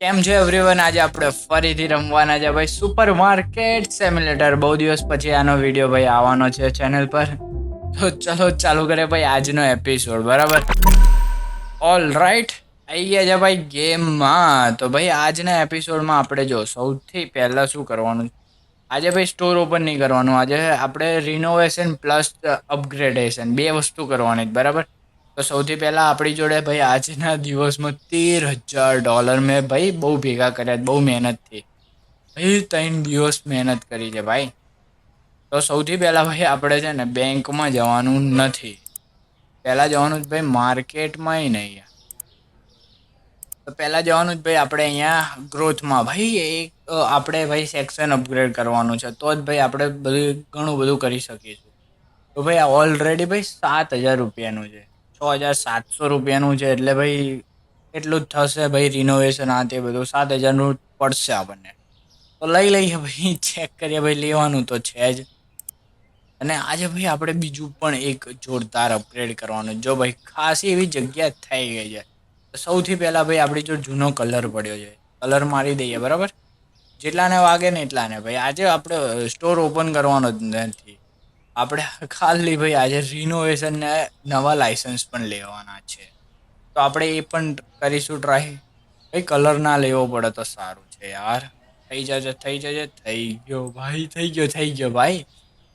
કેમ છે એવરીવન આજે આપણે ફરીથી રમવાના છે ભાઈ સુપર માર્કેટ સેમ્યુલેટર બહુ દિવસ પછી આનો વીડિયો ભાઈ આવવાનો છે ચેનલ પર. તો ચલો ચાલુ કરે ભાઈ આજનો એપિસોડ બરાબર? ઓલ રાઈટ આવી ગયા છે ભાઈ ગેમમાં તો ભાઈ આજના એપિસોડમાં આપણે જો સૌથી પહેલાં શું કરવાનું? આજે ભાઈ સ્ટોર ઓપન નહીં કરવાનું. આજે આપણે રિનોવેશન પ્લસ અપગ્રેડેશન બે વસ્તુ કરવાની બરાબર? તો સૌથી પહેલાં આપણી જોડે ભાઈ આજના દિવસમાં તેર હજાર ડોલર મેં ભાઈ બહુ ભેગા કર્યા બહુ મહેનતથી ભાઈ ત્રણ દિવસ મહેનત કરી છે ભાઈ. તો સૌથી પહેલાં ભાઈ આપણે છે ને બેંકમાં જવાનું નથી. પહેલાં જવાનું જ ભાઈ માર્કેટમાંય નહીં. તો પહેલાં જવાનું જ ભાઈ આપણે અહીંયા ગ્રોથમાં ભાઈ એક આપણે ભાઈ સેક્શન અપગ્રેડ કરવાનું છે, તો જ ભાઈ આપણે બધું ઘણું બધું કરી શકીશું. તો ભાઈ આ ઓલરેડી ભાઈ સાત હજાર રૂપિયાનું છે. છ હજાર સાતસો રૂપિયાનું છે, એટલે ભાઈ એટલું જ થશે ભાઈ રિનોવેશન આ તે બધું. સાત હજારનું પડશે આપણને. તો લઈ લઈએ ભાઈ ચેક કરીએ ભાઈ, લેવાનું તો છે જ. અને આજે ભાઈ આપણે બીજું પણ એક જોરદાર અપગ્રેડ કરવાનું. જો ભાઈ ખાસી એવી જગ્યા થઈ ગઈ છે. સૌથી પહેલાં ભાઈ આપણી જો જૂનો કલર પડ્યો છે. કલર મારી દઈએ, બરાબર? જેટલાને વાગે ને એટલાને. ભાઈ આજે આપણે સ્ટોર ઓપન કરવાનો જ નથી. આપણે ખાલી ભાઈ આજે રિનોવેશન ને નવા લાઇસન્સ પણ લેવાના છે. તો આપણે એ પણ કરીશું ટ્રાય ભાઈ કલર ના લેવો પડે તો સારું છે યાર. થઈ જશે થઈ જશે થઈ ગયો ભાઈ, થઈ ગયો થઈ ગયો ભાઈ.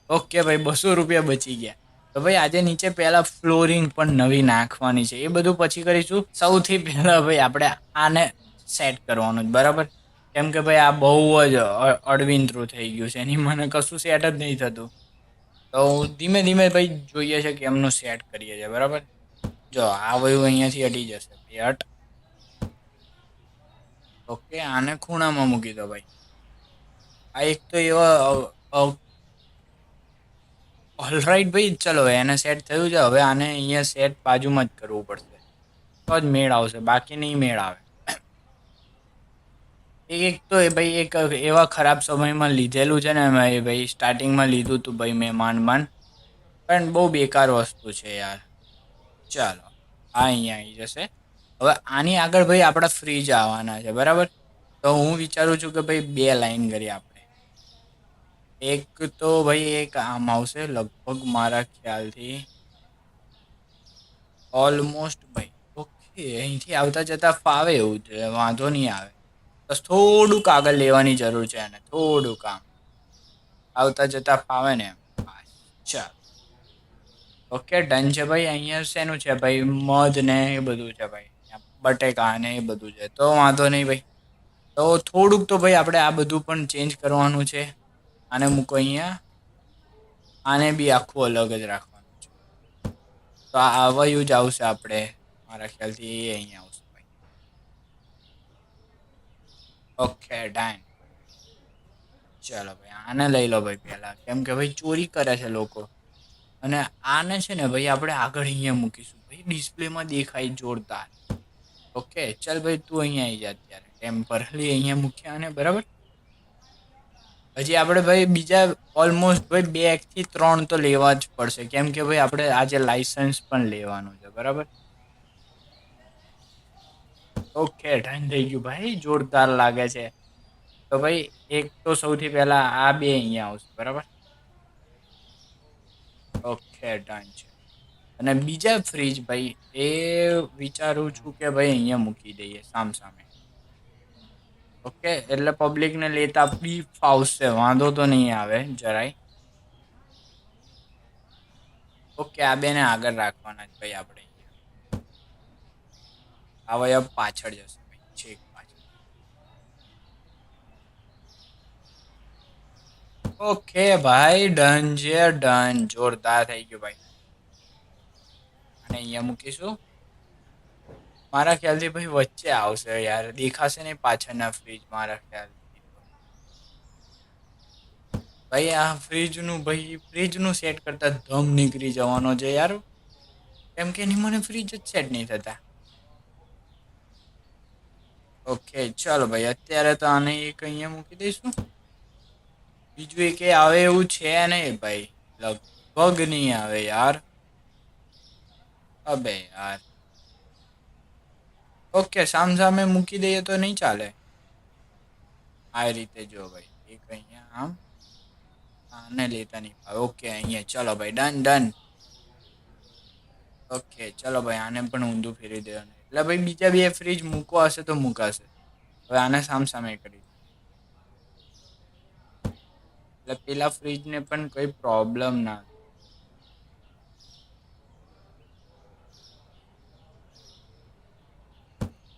ઓકે ભાઈ, બસો રૂપિયા બચી ગયા. તો ભાઈ આજે નીચે પહેલા ફ્લોરિંગ પણ નવી નાખવાની છે. એ બધું પછી કરીશું. સૌથી પહેલા ભાઈ આપણે આને સેટ કરવાનું જ બરાબર? કેમ કે ભાઈ આ બહુ જ અડવિંતરું થઈ ગયું છે. એની મને કશું સેટ જ નહીં થતું. તો ધીમે ધીમે ભાઈ જોઈએ છે કે એમનું સેટ કરીએ છીએ, બરાબર? જો આ વયું અહીંયાથી હટી જશે. ભાઈ હટ. ઓકે, આને ખૂણામાં મૂકી દો ભાઈ. આ એક તો એવા ઓલરાઈટ ભાઈ, ચલો એને સેટ થયું છે, હવે આને અહીંયા સેટ બાજુમાં જ કરવું પડશે. તો જ મેળ આવશે, બાકી નહીં મેળ આવે. એક તો એ ભાઈ એક એવા ખરાબ સમયમાં લીધેલું છે ને મેં એ ભાઈ સ્ટાર્ટિંગમાં લીધું હતું ભાઈ મેં માંડ પણ બહુ બેકાર વસ્તુ છે યાર. ચાલો આ અહીંયા આવી જશે. હવે આની આગળ ભાઈ આપણા ફ્રીજ આવવાના છે, બરાબર? તો હું વિચારું છું કે ભાઈ બે લાઈન કરીએ આપણે. એક તો ભાઈ એક આમ આવશે લગભગ મારા ખ્યાલથી. ઓલમોસ્ટ ભાઈ ઓકે અહીંથી આવતા જતા ફાવે એવું છે, વાંધો નહીં આવે. બસ થોડુંક આગળ લેવાની જરૂર છે એને થોડું કામ. આવતા જતા ફાવે ને ચાલો ઓકે ડન છે ભાઈ. અહીંયા શેનું છે ભાઈ? મધ ને એ બધું છે ભાઈ. બટેકા ને એ બધું છે. તો વાંધો નહીં ભાઈ. તો થોડુંક તો ભાઈ આપણે આ બધું પણ ચેન્જ કરવાનું છે. આને મૂકો અહીંયા. આને બી આખું અલગ જ રાખવાનું છે. તો આ આવયું જ આવશે આપણે. મારા ખ્યાલથી એ અહીંયા આવશે ભાઈ ઓકે ડાઇન ચાલો ભાઈ, આને લઈ લો ભાઈ પહેલાં. કેમ કે ભાઈ ચોરી કરે છે લોકો. અને આને છે ને ભાઈ આપણે આગળ અહીંયા મૂકીશું. ભાઈ, ડિસ્પ્લેમાં દેખાય જોરદાર. ઓકે ચાલ ભાઈ, તું અહીંયા આવી જા અત્યારે. ટેમ્પરલી અહીંયા મૂક્યા અને બરાબર? હજી આપણે ભાઈ બીજા ઓલમોસ્ટ ભાઈ બે એકથી ત્રણ તો લેવા જ પડશે. કેમ કે ભાઈ આપણે આજે લાઇસન્સ પણ લેવાનું છે, બરાબર? ઓકે ડન થઈ ગયું ભાઈ. જોરદાર લાગે છે. તો ભાઈ, એક તો સૌથી પહેલા આ બે અહીંયા આવશે, બરાબર? ઓકે ડન છે. અને બીજા ફ્રીજ ભાઈ, એ વિચારું છું કે ભાઈ અહીંયા મૂકી દઈએ સામ સામે ઓકે, એટલે પબ્લિકને લેતા બી ફાવશે વાંધો તો નહીં આવે, જરાય. ઓકે, આ બેને આગળ રાખવાના જ ભાઈ આપણે. હવે પાછળ જશે છેક પાછળ. ઓકે ભાઈ, ડન છે, ડન. જોરદાર થઈ ગયું ભાઈ. અને અહીંયા મૂકીશું. મારા ખ્યાલથી ભાઈ વચ્ચે આવશે યાર. દેખાશે નહીં પાછળના ફ્રીજ મારા ખ્યાલથી. ભાઈ, આ ફ્રીજનું ભાઈ ફ્રીજનું સેટ કરતા ધમ નીકળી જવાનો છે યાર. કેમ કે એની મને ફ્રીજ જ સેટ નહીં થતા. ઓકે ચાલો ભાઈ, અત્યારે તો આને એક અહીંયા મૂકી દઈશું. બીજું એક આવે એવું છે નહીં ભાઈ. લગભગ નહીં આવે યાર. અબે યાર. ઓકે સામ સામે મૂકી દઈએ તો નહીં ચાલે? આ રીતે જો ભાઈ, એક અહીંયા આમ. આને લેતા નહીં ભાઈ ઓકે અહીંયા, ચલો ભાઈ ડન ડન ઓકે ચલો ભાઈ, આને પણ ઊંધું ફેરવી દેવાનું. એટલે ભાઈ, બીજા બે ફ્રીજ મૂકવા હશે તો મૂકાશે. હવે આને સામ સામે કરી એટલે પેલા ફ્રીજને પણ કોઈ પ્રોબ્લેમ ના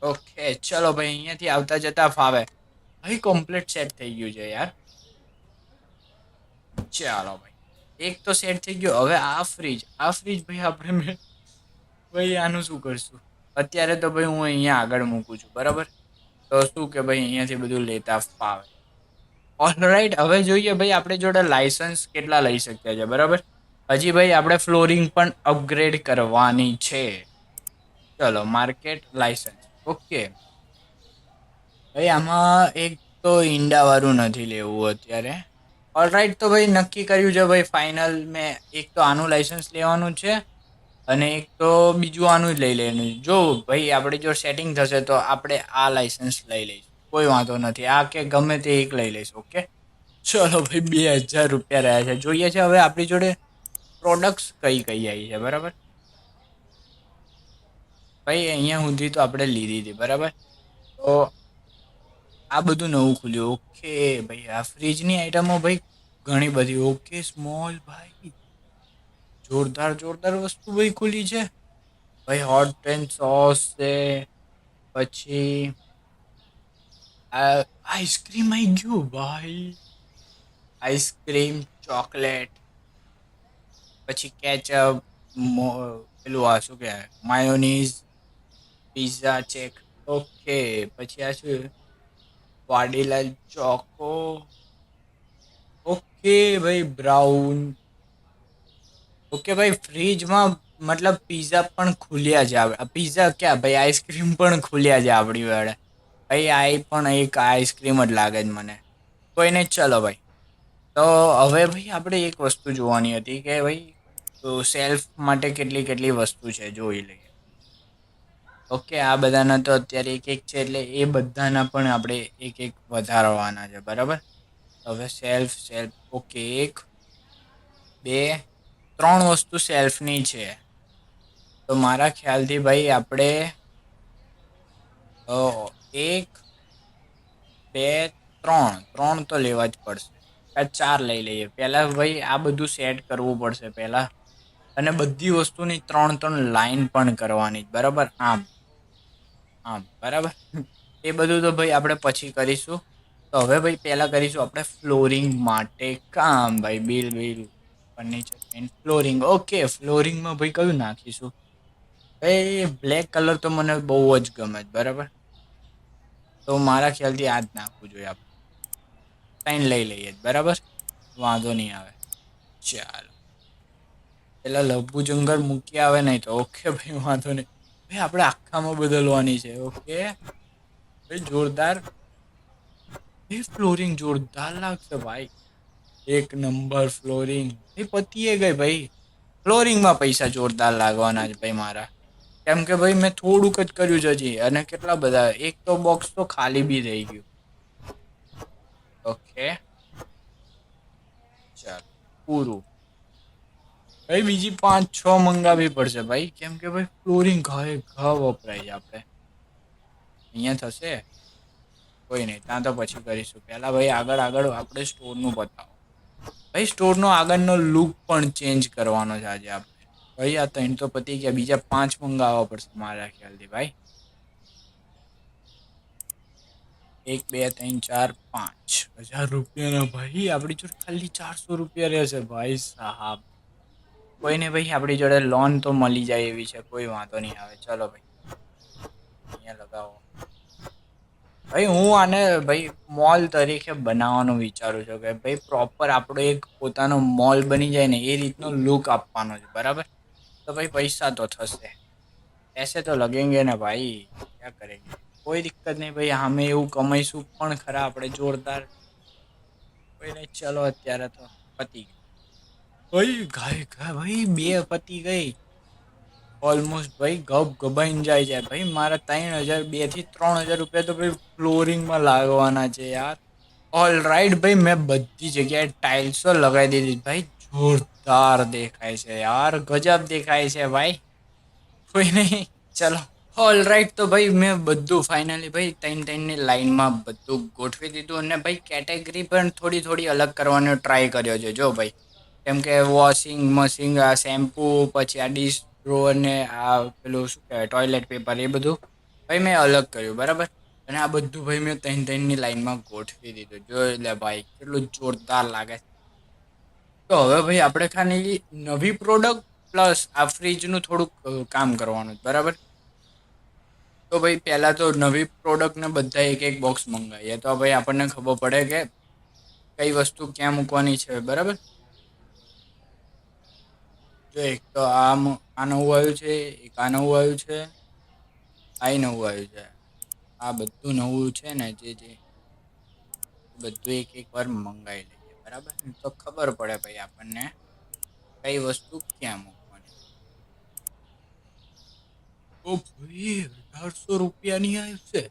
ઓકે, ચલો ભાઈ, અહીંયાથી આવતા જતા ફાવે. ભાઈ કમ્પ્લીટ સેટ થઈ ગયું છે યાર. ચાલો ભાઈ, એક તો સેટ થઈ ગયો. હવે આ ફ્રીજ આ ફ્રીજ ભાઈ, આપણે ભાઈ આનું શું કરશું? અત્યારે તો ભાઈ હું અહીંયા આગળ મૂકું છું, બરાબર? તો શું કે ભાઈ અહીંયાથી બધું લેતા ફાવે. ઓલરાઈટ હવે જોઈએ ભાઈ આપણે જોડે લાયસન્સ કેટલા લઈ શકીએ છે બરાબર? હજી ભાઈ આપણે ફ્લોરિંગ પણ અપગ્રેડ કરવાની છે. ચલો માર્કેટ લાયસન્સ ઓકે ભાઈ, આમાં એક તો ઈંડાવાળું નથી લેવું અત્યારે. ઓલરાઈટ તો ભાઈ નક્કી કર્યું છે ભાઈ ફાઇનલ મેં એક તો આનું લાયસન્સ લેવાનું છે. અને એક તો બીજું આનું જ લઈ લેવાનું. જો ભાઈ, આપણે જો સેટિંગ થશે તો આપણે આ લાઇસન્સ લઈ લઈશું. કોઈ વાંધો નથી. આ કે ગમે તે એક લઈ લઈશું ઓકે ચલો ભાઈ, બે હજાર રૂપિયા રહ્યા છે. જોઈએ છે હવે આપણી જોડે પ્રોડક્ટ્સ કઈ કઈ આવી છે, બરાબર? ભાઈ, અહીંયા સુધી તો આપણે લીધી હતી, બરાબર? તો આ બધું નવું ખુલ્યું. ઓકે ભાઈ, આ ફ્રીજની આઈટમો ભાઈ, ઘણી બધી. ઓકે સ્મોલ ભાઈ. જોરદાર જોરદાર વસ્તુ ભાઈ ખુલી છે. ભાઈ હોટ એન્ડ સોસ છે, પછી આઈસ્ક્રીમ આવી ગયું ભાઈ. આઈસ્ક્રીમ ચોકલેટ પછી કેચઅપ પેલું આ શું કહેવાય માયોનીઝ પીઝા ચેક ઓકે પછી આ શું વાડીલાલ ચોકો ઓકે ભાઈ બ્રાઉન ઓકે ભાઈ, ફ્રીજમાં મતલબ પિઝા પણ ખુલ્યા છે આપણે પિઝા ક્યાં? ભાઈ આઈસ્ક્રીમ પણ ખુલ્યા છે આપણી વાળે. ભાઈ આ પણ એક આઈસ્ક્રીમ જ લાગે જ મને. કોઈને ચલો ભાઈ. તો હવે ભાઈ, આપણે એક વસ્તુ જોવાની હતી કે ભાઈ સેલ્ફ માટે કેટલી કેટલી વસ્તુ છે, જોઈ લઈએ. ઓકે, આ બધાના તો અત્યારે એક એક છે, એટલે એ બધાના પણ આપણે એક એક વધારવાના છે, બરાબર? હવે સેલ્ફ સેલ્ફ ઓકે, એક, બે ત્રણ વસ્તુ સેલ્ફની છે. તો મારા ખ્યાલથી ભાઈ આપણે એક, બે, ત્રણ ત્રણ તો લેવા જ પડશે. ચાર લઈ લઈએ. પહેલાં ભાઈ આ બધું સેટ કરવું પડશે પહેલાં. અને બધી વસ્તુની ત્રણ ત્રણ લાઈન પણ કરવાની બરાબર? આમ. આમ. બરાબર? એ બધું તો ભાઈ આપણે પછી કરીશું. તો હવે ભાઈ પહેલાં કરીશું આપણે ફ્લોરિંગ માટે. કામ ભાઈ, bill bill. Furniture paint flooring okay ફ્લોરિંગમાં ભાઈ કયું નાખીશું? ભાઈ બ્લેક કલર તો મને બહુ જ ગમે છે, બરાબર? તો મારા ખ્યાલથી આ જ નાખવું જોઈએ આપણે. સાઈન લઈ લઈએ, બરાબર? વાંધો નહીં આવે. ચાલો. પેલા લભુ જંગલ મૂકી આવે નહીં તો ઓકે ભાઈ, વાંધો નહીં. ભાઈ, આપણે આખામાં બદલવાની છે ઓકે ભાઈ, જોરદાર. ફ્લોરિંગ જોરદાર લાગશે, ભાઈ. એક નંબર ફ્લોરિંગ એ પતીએ ગઈ ભાઈ. ફ્લોરિંગમાં પૈસા જોરદાર લાગવાના છે ભાઈ મારા. કેમ કે ભાઈ મેં થોડુંક જ કર્યું છે હજી. અને કેટલા બધા? એક તો બોક્સ તો ખાલી બી રહી ગયું. ઓકે ચાલ, પૂરું. ભાઈ બીજી પાંચ, છ મંગાવી પડશે ભાઈ. કેમ કે ભાઈ ફ્લોરિંગ ઘરે ઘ વપરાય છે આપણે. અહીંયા થશે? કોઈ નહીં, ત્યાં તો પછી કરીશું. પહેલાં ભાઈ આગળ આગળ આપણે સ્ટોરનું બતાવો. ભાઈ સ્ટોરનો આગળનો લુક પણ ચેન્જ કરવાનો છે આજે આપણે. ભાઈ, આ ત્રણ તો પતી ગયા, બીજા પાંચ મંગાવવા પડશે મારા ખ્યાલથી, ભાઈ. એક, બે, ત્રણ, ચાર, પાંચ. હજાર રૂપિયાના, ભાઈ, આપણી જોડે ખાલી ચારસો રૂપિયા રહેશે ભાઈ સાહેબ. કોઈને ભાઈ, આપણી જોડે લોન તો મળી જાય એવી છે, કોઈ વાંધો નહીં આવે. ચલો ભાઈ, અહીંયા લગાવો. ભાઈ, હું આને ભાઈ મોલ તરીકે બનાવવાનું વિચારું છું કે ભાઈ પ્રોપર આપણો એક પોતાનો મોલ બની જાય ને એ રીતનો લુક આપવાનો છે, બરાબર? તો ભાઈ પૈસા તો થશે. પૈસે તો લગેંગે ને ભાઈ, ક્યાં કરેંગે? કોઈ દિક્કત નહીં ભાઈ, અમે એવું કમાઈશું પણ ખરા આપણે જોરદાર. કોઈ નહીં, ચલો અત્યારે તો પતી ગઈ. ભાઈ ગાય ભાઈ, બે પતી ગઈ. ઓલમોસ્ટ ભાઈ ગબ ગબાઈને જાય છે. ભાઈ મારા ત્રણ હજાર બેથી ત્રણ હજાર રૂપિયા તો ભાઈ ફ્લોરિંગમાં લાગવાના છે યાર. ઓલ રાઈટ ભાઈ, મેં બધી જગ્યાએ ટાઇલ્સો લગાવી દીધી. ભાઈ જોરદાર દેખાય છે યાર. ગજબ દેખાય છે ભાઈ. કોઈ નહીં. ચલો. ઓલ રાઈટ તો ભાઈ મેં બધું ફાઇનલી ભાઈ ત્રણ ત્રણની લાઈનમાં બધું ગોઠવી દીધું અને ભાઈ કેટેગરી પણ થોડી થોડી અલગ કરવાનો ટ્રાય કર્યો છે. જો ભાઈ, કેમ કે વોશિંગ મશીન આ શેમ્પૂ પછી આ ડીશ ડ્રોવર ને આ પેલું શું કહેવાય ટોયલેટ પેપર એ બધું ભાઈ મેં અલગ કર્યું, બરાબર? અને આ બધું ભાઈ મેં ત્રણ ત્રણની લાઈનમાં ગોઠવી દીધું. જોઈ લે ભાઈ, કેટલું જોરદાર લાગે તો હવે ભાઈ આપણે ખાલી નવી પ્રોડક્ટ પ્લસ આ ફ્રીજનું થોડુંક કામ કરવાનું બરાબર? તો ભાઈ પહેલાં તો નવી પ્રોડક્ટને બધા એક એક બોક્સ મંગાવીએ. તો ભાઈ આપણને ખબર પડે કે કઈ વસ્તુ ક્યાં મૂકવાની છે, બરાબર? એક તો આ આ નવું આવ્યું છે, એક આ નવું આવ્યું છે આ નવું આવ્યું છે. આ બધું નવું છે ને જે જે બધું એક એક વાર મંગાવી લઈએ, બરાબર? તો ખબર પડે ભાઈ આપણને કઈ વસ્તુ ક્યાં મૂકવાની. ઓ ભાઈ, અઢારસો રૂપિયાની આવશે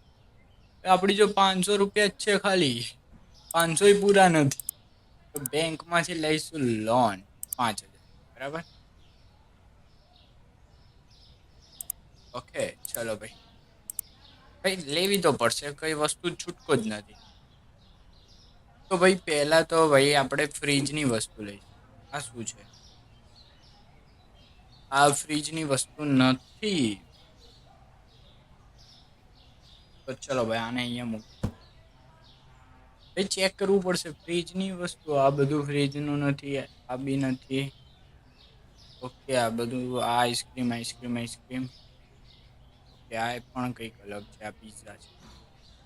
આપણી જો પાંચસો રૂપિયા જ છે ખાલી. પાંચસો પૂરા નથી. તો બેંકમાંથી લઈશું લોન પાંચ હજાર, બરાબર? ઓકે, ચલો ભાઈ. ભાઈ, લેવી તો પડશે, કઈ વસ્તુ છૂટકો જ નથી. તો ભાઈ, પહેલા તો ભાઈ, આપણે ફ્રીજની વસ્તુ લઈશું. આ શું છે? આ ફ્રીજની વસ્તુ નથી. તો ચલો ભાઈ, આને અહીંયા મૂક. ભાઈ ચેક કરવું પડશે, ફ્રીજની વસ્તુ, આ બધું ફ્રીજનું નથી, આ બી નથી. ઓકે, આ બધું આઈસ્ક્રીમ આઈસ્ક્રીમ આઈસ્ક્રીમ ઓકે આ પણ કંઈક અલગ છે, આ પિઝા છે.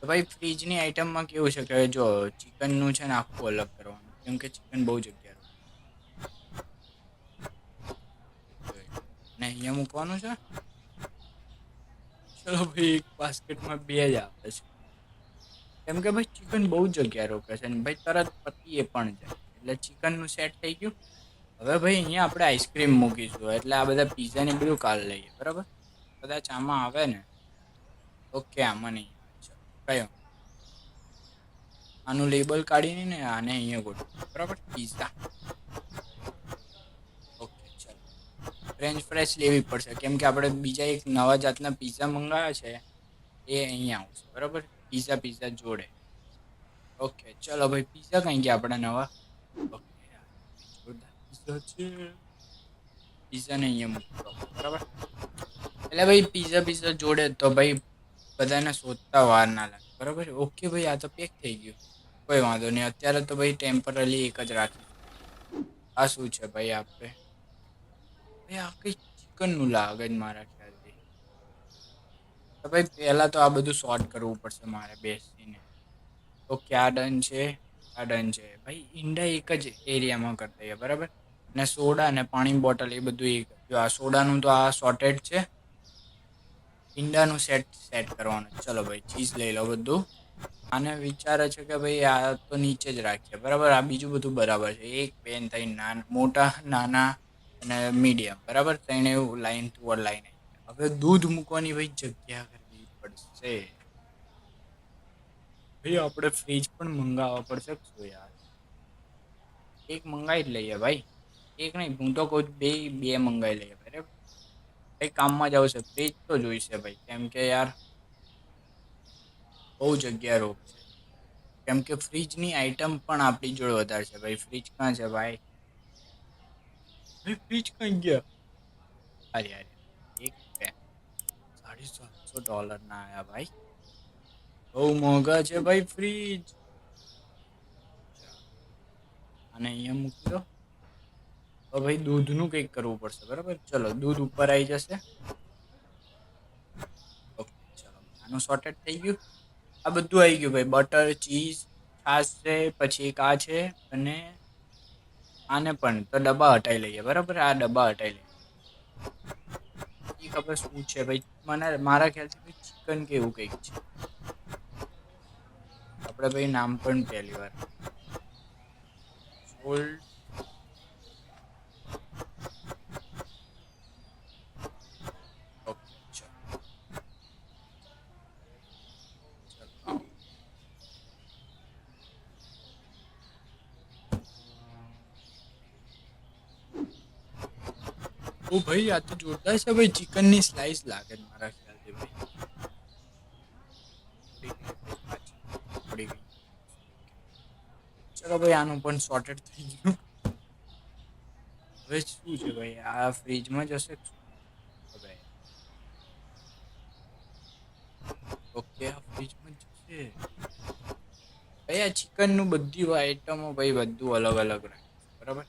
તો ભાઈ ફ્રીજની આઈટમમાં કેવું છે કે જો ચિકનનું છે ને આખું અલગ કરવાનું, કેમ કે ચિકન બહુ જગ્યા. ને અહીંયા મૂકવાનું છે? ચલો ભાઈ, એક બાસ્કેટમાં બે જ આવે છે. કેમ કે ભાઈ ચિકન બહુ જગ્યા રોકે છે ને ભાઈ તરત પતી એ પણ જાય. એટલે ચિકનનું સેટ થઈ ગયું. હવે ભાઈ અહીંયા આપણે આઈસ્ક્રીમ મૂકીશું, એટલે આ બધા પીઝા ને બધું કાલ લઈએ, બરાબર? કદાચ આમાં આવે ને ઓકે આમાં નહીં કયો? આનું લેબલ કાઢીને ને આને અહીંયા ગોઠવો. બરાબર? પીઝા. ઓકે, ચાલો. ફ્રેન્ચ ફ્રાઈસ લેવી પડશે. કેમ કે આપણે બીજા એક નવા જાતના પીઝા મંગાવ્યા છે, એ અહીંયા આવશે. બરાબર? પીઝા પીઝા જોડે. ઓકે, ચલો ભાઈ, પીઝા કઈ ગયા આપણે નવા? ઓકે પીઝા છે. પીઝાને અહીંયા મૂકો બરાબર? એટલે ભાઈ પીઝા પીઝા જોડે તો ભાઈ બધાને શોધતા વાર ના લાગે. બરાબર ઓકે ભાઈ, આ તો પેક થઈ ગયું. કોઈ વાંધો નહીં. અત્યારે તો ભાઈ ટેમ્પરરી એક જ રાખી આ શું છે ભાઈ આપણે ભાઈ આ કંઈ ચિકનનું લાગે જ મારા ખ્યાલથી. તો ભાઈ પહેલાં તો આ બધું શોર્ટ કરવું પડશે મારે બેસીને. ઓકે આ ડન છે? આ ડન છે. ભાઈ ઈંડા એક જ એરિયામાં કરતા બરાબર? અને સોડા અને પાણી બોટલ એ બધું એક. આ સોડાનું તો આ સોર્ટેડ છે. ઈંડાનું સેટ સેટ કરવાનું. ચલો ભાઈ, ચીઝ લઈ લો બધું. આને વિચારે છે કે ભાઈ આ તો નીચે જ રાખીએ. બરાબર? આ બીજું બધું બરાબર છે. એક પેન થઈ નાન, મોટા, નાના અને મીડિયમ. બરાબર? ત્રણે એવું લાઈન ટુ લાઈન હવે દૂધ મૂકવાની ભાઈ જગ્યા કરવી પડશે. ભાઈ, આપણે ફ્રીજ પણ મંગાવવા પડશે. યાર? એક મંગાવી જ લઈએ ભાઈ. એક નહીં, હું તો કહું બે બે મંગાવી લઈએ. કંઈ કામમાં જ આવશે પેજ તો જોઈશે ભાઈ. કેમ કે યાર બહુ જગ્યા રોક છે. કેમ કે ફ્રીજની આઈટમ પણ આપણી જોડે વધારે છે ભાઈ. ફ્રીજ ક્યાં છે ભાઈ? ભાઈ ફ્રીજ ક્યાં ગયા? અરે અરે એક બે સાડી સાતસો ડોલર ના આવ્યા ભાઈ. બહુ મોંઘા છે ભાઈ ફ્રીજ. અને અહીંયા મૂકી દો. તો ભાઈ દૂધનું કંઈક કરવું પડશે, બરાબર? ચલો, દૂધ ઉપર આવી જશે. આનું સોર્ટેડ થઈ ગયું. આ બધું આવી ગયું ભાઈ. બટર, ચીઝ, છાશ છે, પછી એક આ છે, અને આને પણ તો ડબ્બા હટાવી લઈએ, બરાબર? આ ડબ્બા હટાવી લઈએ. ખબર શું છે ભાઈ? મને મારા ખ્યાલથી ભાઈ ચિકન કે એવું કંઈક છે. આપણે ભાઈ નામ પણ પહેલી વાર. સોલ્ટ ઓ ભાઈ, આ તો જોરદાર છે ભાઈ, ચિકનની સ્લાઈસ લાગે મારા ખ્યાલથી ભાઈ. ચલો ભાઈ, આનું પણ સોર્ટેડ થઈ ગયું. હવે શું છે ભાઈ, આ ફ્રીજમાં જશે? ઓકે આ ફ્રીજમાં જશે ભાઈ, આ ચિકનનું બધી આઈટમો ભાઈ, બધું અલગ અલગ રાખે બરાબર?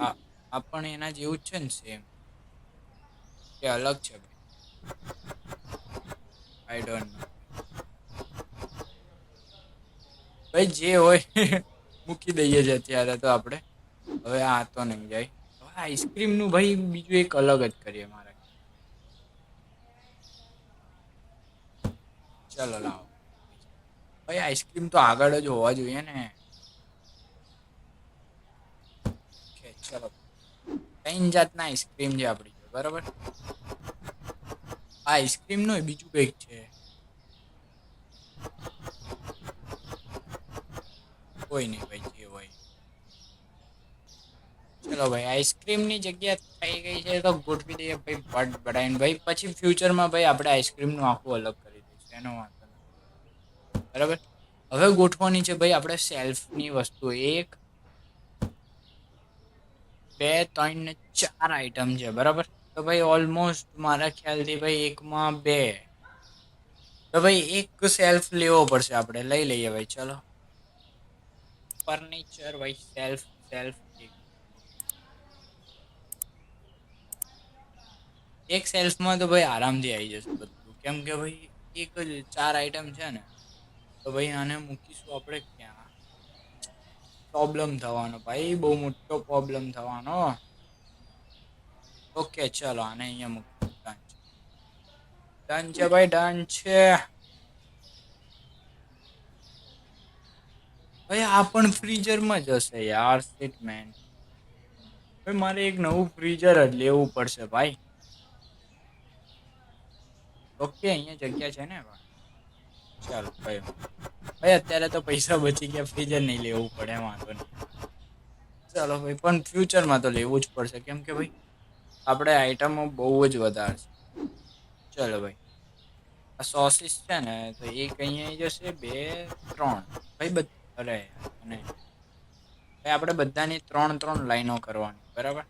હા. આ પણ એના જેવું જ છે ને સેમ કે અલગ છે ભાઈ. આઈ ડોન્ટ નો ભાઈ, જે હોય, મૂકી દઈએ છે અત્યારે તો આપણે. હવે આ તો નહીં જાય. હવે આઈસ્ક્રીમનું ભાઈ બીજું એક અલગ જ કરીએ મારે. ચલો લાવો. ભાઈ આઈસ્ક્રીમ તો આગળ જ હોવા જોઈએ ને ઓકે ચલો ત્રણ જાતના આઈસ્ક્રીમ છે આપણી બરાબર? આ આઈસ્ક્રીમ નો બીજું કંઈક છે. કોઈ નહીં ભાઈ, જે હોય. ચલો ભાઈ આઈસ્ક્રીમની જગ્યા થઈ ગઈ છે તો ગોઠવી દઈએ ભાઈ બટ બડાઈને ભાઈ, પછી ફ્યુચરમાં ભાઈ આપણે આઈસ્ક્રીમનું આખું અલગ કરી દઈશું, એનો વાંધો બરાબર? હવે ગોઠવાની છે ભાઈ આપણે સેલ્ફની વસ્તુ એક બે, ત્રણ ને ચાર આઈટમ છે, બરાબર? તો ભાઈ ઓલમોસ્ટ મારા ખ્યાલથી ભાઈ એકમાં બે. તો ભાઈ એક સેલ્ફ લેવો પડશે આપણે, લઈ લઈએ ભાઈ, ચલો. ફર્નિચર ભાઈ સેલ્ફ સેલ્ફ એક. સેલ્ફમાં તો ભાઈ આરામથી આવી જશે બધું. કેમ કે ભાઈ એક જ, ચાર આઈટમ છે ને, તો ભાઈ આને મૂકીશું આપણે ક્યાં? પ્રોબ્લેમ થવાનો. ભાઈ, બહુ મોટો પ્રોબ્લેમ થવાનો. ઓકે ચલો, આને અહીંયા મૂકી ડન છે. ડન છે, ભાઈ ડન છે. ભાઈ, આ પણ ફ્રીઝરમાં જ હશે યાર સીટ મેન ભાઈ, મારે એક નવું ફ્રીઝર જ લેવું પડશે, ભાઈ. ઓકે અહીંયા જગ્યા છે ને, ભાઈ. ચાલો, ભાઈ. ભાઈ, અત્યારે તો પૈસા બચી ગયા ફ્રીજર નહીં લેવું પડે, વાંધો નહીં. ચાલો, ભાઈ, પણ ફ્યુચરમાં તો લેવું જ પડશે. કેમ કે, ભાઈ, આપણે આઈટમો બહુ જ વધારે છે. ચલો, ભાઈ. આ સોસીસ છે ને, તો એક અહીંયા જશે, બે, ત્રણ. ભાઈ અરે, અને ભાઈ, આપણે બધાની ત્રણ ત્રણ લાઈનો કરવાની, બરાબર?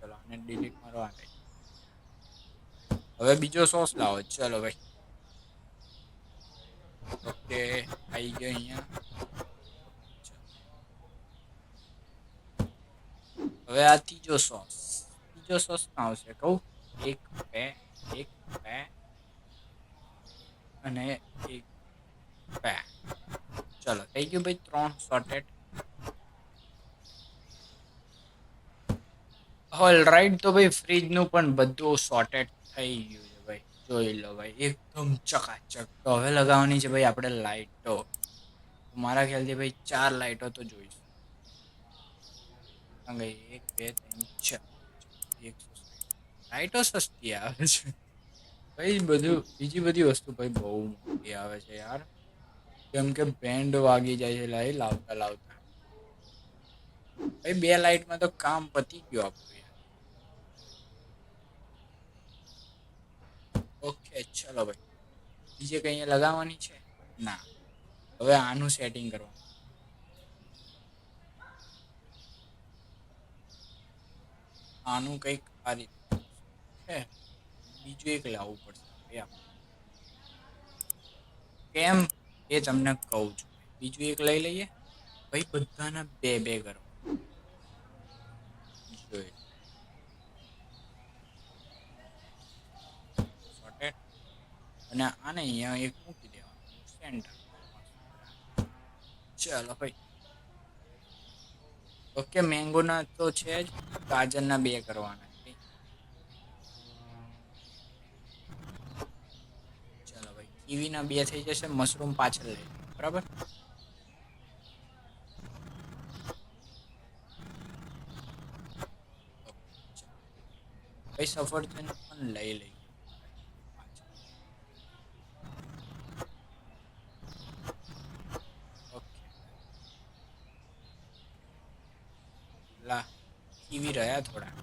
ચલો અને ડિલીટ મારવા હવે બીજો સોસ લાવો. ચલો, ભાઈ. ઓકે આવી ગયો અહીંયા હવે આ ત્રીજો સોસ ત્રીજો સોસ ના આવશે કહું એક બે એક બે અને એક બે ચલો થઈ ગયું ભાઈ ત્રણ સોર્ટેડ ઓલ રાઈટ તો ભાઈ ફ્રીજનું પણ બધું સોર્ટેડ થઈ ગયું જોઈ લો ભાઈ, એકદમ ચકાચક. તો હવે લગાવવાની છે ભાઈ આપણે લાઇટો મારા ખ્યાલથી ભાઈ ચાર લાઇટો તો જોઈશું. એક, બે, ત્રણ, ચાર એક લાઇટો સસ્તી આવે છે. ભાઈ બધું, બીજી બધી વસ્તુ ભાઈ બહુ મોટી આવે છે યાર. કેમ કે બેન્ડ વાગી જાય છે લાઈ લાવતા લાવતા ભાઈ બે લાઇટમાં તો કામ પતી ગયું આપણું યાર ઓકે, ચલો ભાઈ. બીજે કઈ લગાવવાની છે? ના. હવે આનું સેટિંગ કરવાનું આનું કંઈક આ રીતે. બીજું એક લાવવું પડશે. કેમ? એ તમને કહું છું. બીજું એક લઈ લઈએ. ભાઈ, બધાના બે બે કરો. જોઈ લો. Sorted. અને આને અહીંયા એક મૂકી દેવાનું સેન્ટર ચાલો ભાઈ. ઓકે મેંગોના તો છે જ ગાજરના બે કરવાના. ચાલો ભાઈ કીવીના બે થઈ જશે મશરૂમ પાછળ લઈ બરાબર? ભાઈ, સફરજન પણ લઈ લઈએ. કીવી રહ્યા થોડા.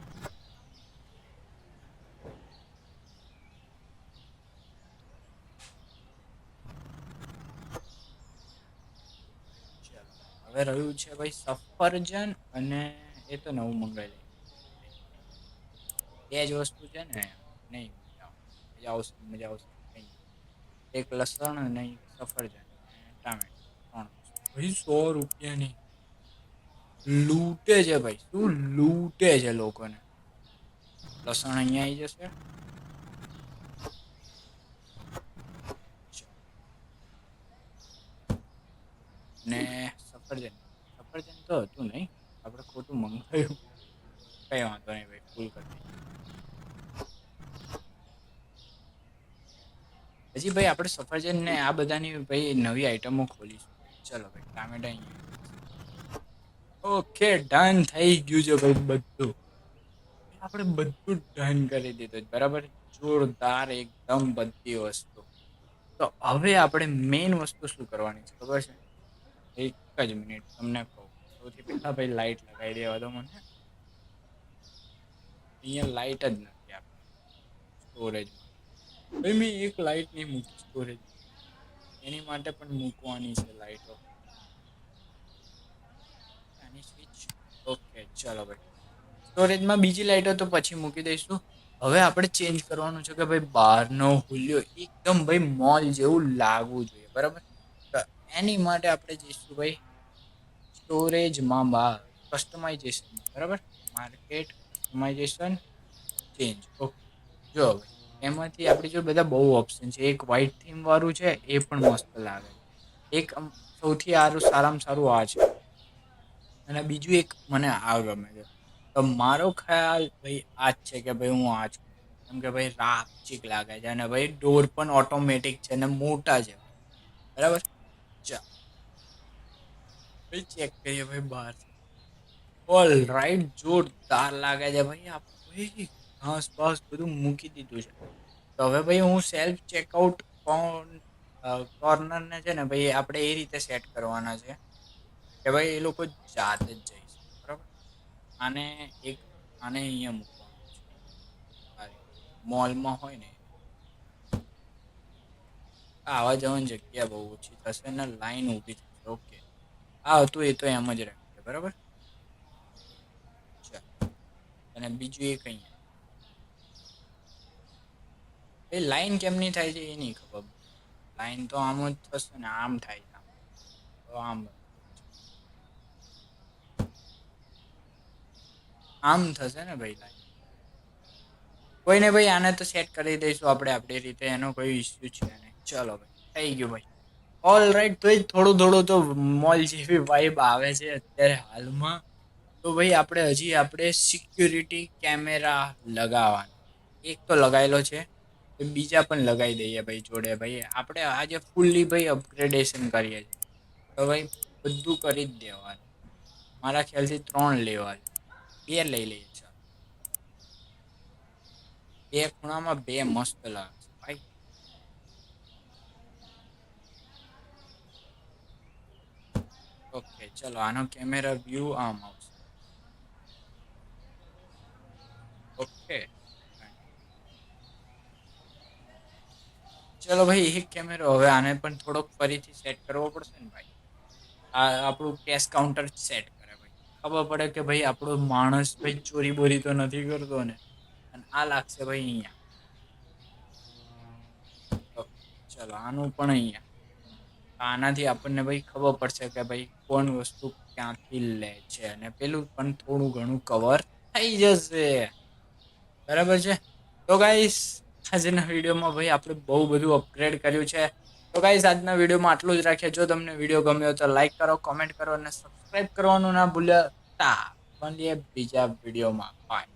હવે રહ્યું છે ભાઈ સફરજન અને એ તો નવું મંગાવી બે જ વસ્તુ છે ને, નહીં, મજા આવશે મજા આવશે નહીં. એક લસણ નહીં સફરજન ટામેટું, ત્રણ ભાઈ સો નહીં લૂંટે છે ભાઈ, શું લૂંટે છે લોકોને? લસણ અહીંયા આવી જશે. ને સફરજન સફરજન તો હતું નહીં, આપણે ખોટું મંગાવ્યું. કઈ વાંધો નહીં ભાઈ ફૂલ કરી હજી ભાઈ આપણે સફરજન ને આ બધાની ભાઈ નવી આઈટમો ખોલીશું. ચલો ભાઈ, ટામેટા અહીંયા. ઓકે ડન થઈ ગયું છે ભાઈ બધું. આપણે બધું ડન કરી દીધું બરાબર? જોરદાર એકદમ બધી વસ્તુ. તો હવે આપણે મેઇન વસ્તુ શું કરવાની છે ખબર છે? એક જ મિનિટ તમને કહું. સૌથી પહેલા ભાઈ લાઈટ લગાવી દેવા દો મને. અહીંયા લાઈટ જ નથી આપણે સ્ટોરેજમાં ભાઈ મેં એક લાઈટ નહીં મૂકી સ્ટોરેજ એની માટે પણ મૂકવાની છે લાઈટો આની સ્વિચ ઓકે ચાલો ભાઈ. સ્ટોરેજમાં બીજી લાઇટો તો પછી મૂકી દઈશું. હવે આપણે ચેન્જ કરવાનું છે કે ભાઈ બહારનો હુલ્યો એકદમ ભાઈ મોલ જેવું લાગવું જોઈએ, બરાબર? એની માટે આપણે જઈશું ભાઈ સ્ટોરેજમાં બહાર. કસ્ટમાઇઝેશન બરાબર? માર્કેટ કસ્ટમાઇઝેશન ચેન્જ ઓકે જો હવે એમાંથી આપણી જો બધા બહુ ઓપ્શન છે. એક વ્હાઇટ થીમ વાળું છે, એ પણ મસ્ત લાગે એક સૌથી સારું, સારામાં સારું આ છે. અને બીજું એક મને આ ગમે છે. તો મારો ખ્યાલ ભાઈ આ જ છે કે ભાઈ હું આ જ કેમ કે ભાઈ રાપચીક લાગે છે અને ભાઈ ડોર પણ ઓટોમેટિક છે અને મોટા છે. બરાબર? ભાઈ ચેક કરીએ ભાઈ બહાર. ઓલ રાઈટ જોરદાર લાગે છે ભાઈ. આ ભાઈ ઘાસ બાસ બધું મૂકી દીધું છે. તો હવે ભાઈ હું સેલ્ફ ચેકઆઉટ કોર્નરને છે ને ભાઈ આપણે એ રીતે સેટ કરવાના છે. કે ભાઈ એ લોકો જાતે જ જઈ શકે, બરાબર? આને એક, આને અહીંયા મૂકવાનું છે. મોલમાં હોય ને, આવા જવાની જગ્યા બહુ ઓછી થશે ને લાઈન ઊભી થશે, ઓકે. આ હતું, એ તો એમ જ રાખશે બરાબર? ચાલો. અને બીજું એક અહીંયા. એ લાઈન કેમ નહીં થાય છે એ નહીં ખબર. લાઈન તો આમ જ થશે ને આમ થાય છે આમ. તો આમ આમ થશે ને ભાઈ કોઈ કોઈને ભાઈ આને તો સેટ કરી દઈશું આપણે આપણી રીતે, એનો કોઈ ઇસ્યુ છે નહીં. ચલો ભાઈ, થઈ ગયું ભાઈ. ઓલ રાઈટ તો થોડું થોડું તો મોલ જેવી વાઇબ આવે છે અત્યારે હાલમાં. તો ભાઈ આપણે હજી આપણે સિક્યુરિટી કેમેરા લગાવવાના. એક તો લગાવેલો છે બીજા પણ લગાવી દઈએ ભાઈ જોડે ભાઈ. આપણે આજે ફૂલ્લી ભાઈ અપગ્રેડેશન કરીએ છીએ. તો ભાઈ બધું કરી જ દેવાનું. મારા ખ્યાલથી ત્રણ લેવા છે. બે લઈ લઈએ ચાલો બે ખૂણામાં બે મસ્ત લાગે છે ભાઈ. ઓકે, ચલો, આનો કેમેરા વ્યૂ આમ આવશે. ઓકે. ચલો ભાઈ, એક કેમેરો હવે આને પણ થોડોક ફરીથી સેટ કરવો પડશે ને ભાઈ? આ આપણું કેશ કાઉન્ટર સેટ ખબર પડે કે ભાઈ આપણો માણસ ભાઈ ચોરી બોરી તો નથી કરતો ને. અને આ લાગશે ભાઈ અહીંયા. ચલો, આનું પણ અહીંયા. આનાથી આપણને ભાઈ ખબર પડશે કે ભાઈ કોણ વસ્તુ ક્યાંથી લે છે. અને પેલું પણ થોડું ઘણું કવર થઈ જશે. બરાબર છે? તો ગાઈસ આજના વિડીયોમાં ભાઈ આપણે બહુ બધું અપગ્રેડ કર્યું છે. તો ગાઈસ આજના વિડીયોમાં આટલું જ રાખીએ. જો તમને વીડિયો ગમ્યો તો લાઈક કરો કોમેન્ટ કરો અને સબસ્ક્રાઈબ કરવાનું ના ભૂલતા. મળીએ બીજા વિડીયોમાં. બાય